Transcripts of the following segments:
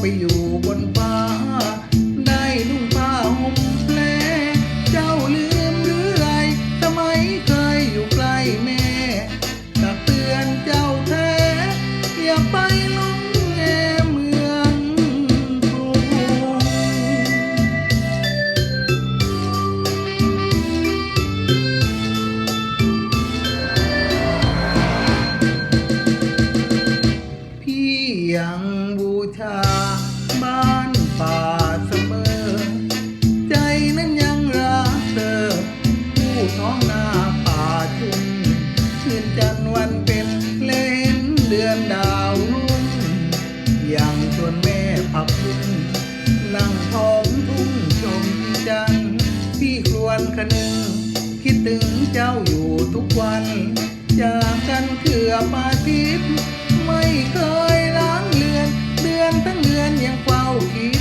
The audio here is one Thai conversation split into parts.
for you. วันคนึง คิดถึงเจ้าอยู่ทุกวันจากกันเกือบอาทิตย์ไม่เคยล้างเลือน เดือนตั้งเดือนยังเฝ้าคิด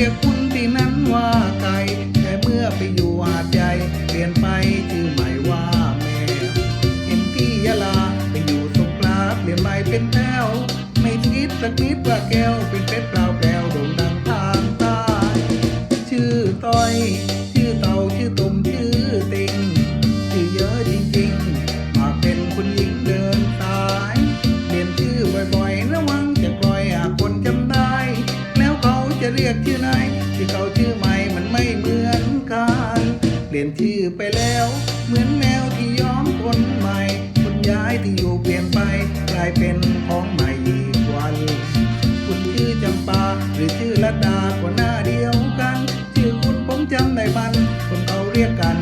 Maria. ยกชื่อนายที่เขาชื่อใหม่มันไม่เหมือนกัน เปลี่ยนชื่อไปแล้ว เหมือนแมวที่ย้อมคนใหม่คนย้ายที่อยู่เปลี่ยนไปกลายเป็นของใหม่อีกวันคุณชื่อจำปาหรือชื่อละดาก็หน้าเดียวกัน ชื่อคุณผมจำในบันคนเขาเรียกกัน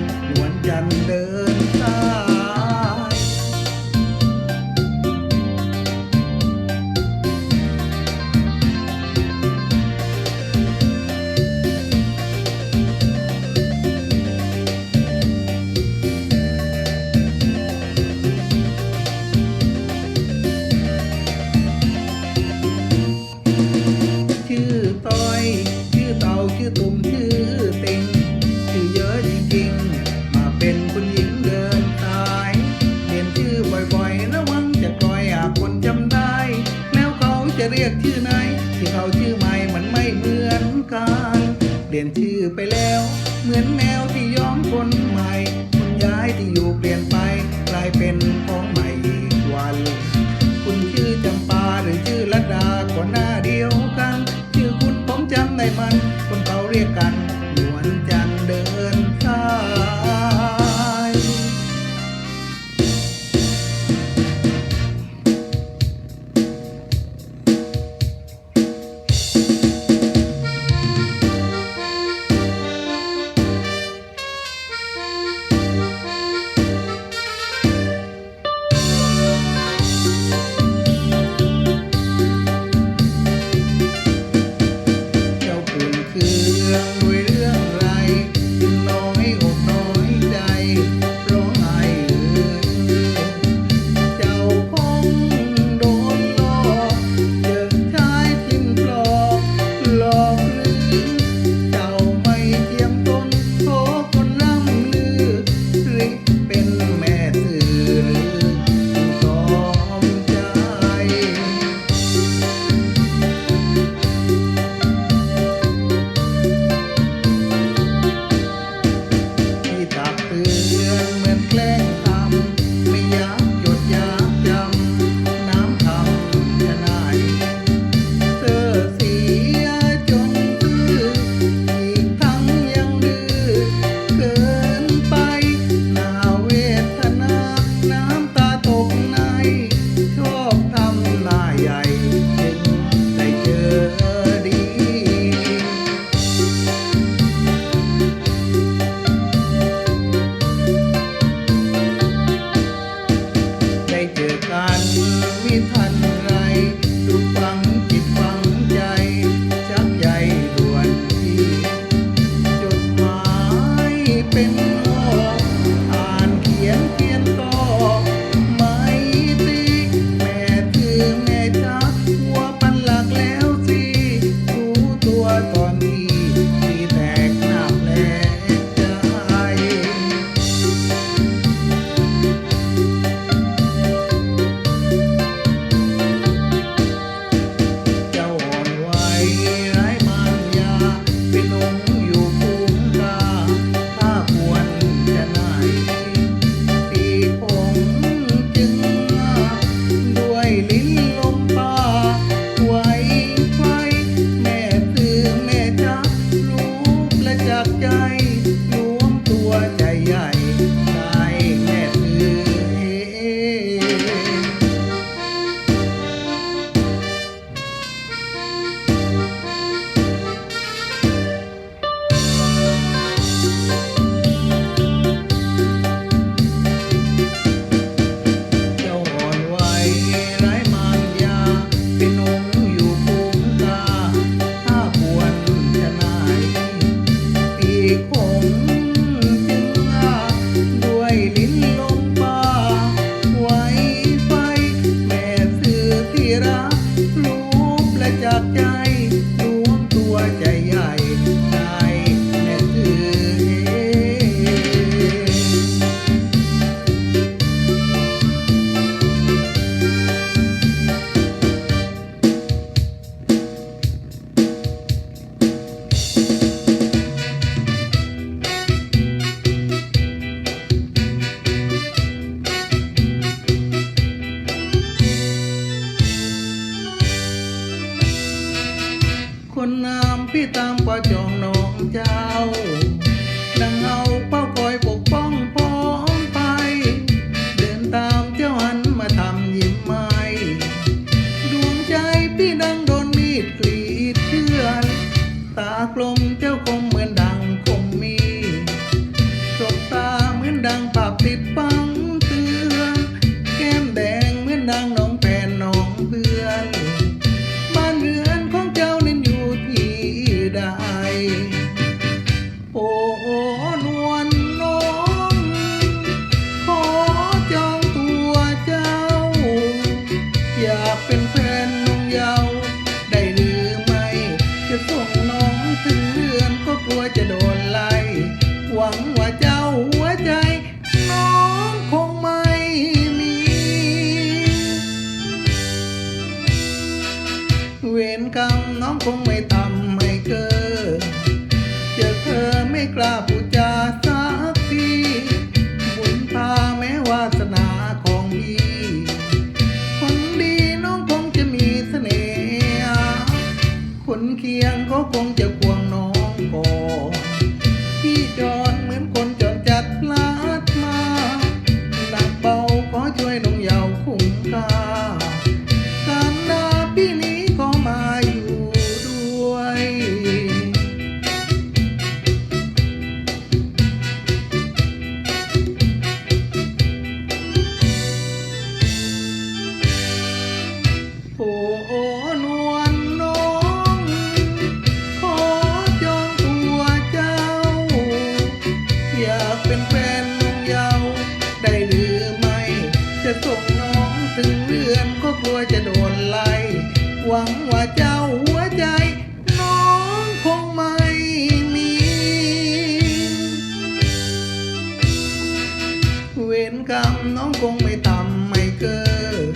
กรรมน้องคงไม่ต่ำไม่เกิน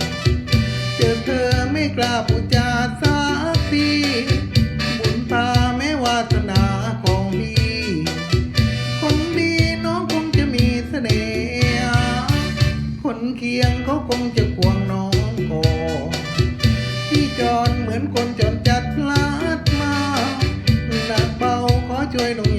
เจอเธอไม่กล้าพูดจาสักทีบุญตาแม้วาสนาของพี่คนดีน้องคงจะมีเสน่ห์คนเคียงเขาคงจะควงน้องก่อนพี่จอนเหมือนคนจนจัดพลาดมาหนักเบาขอช่วยหนุ่ม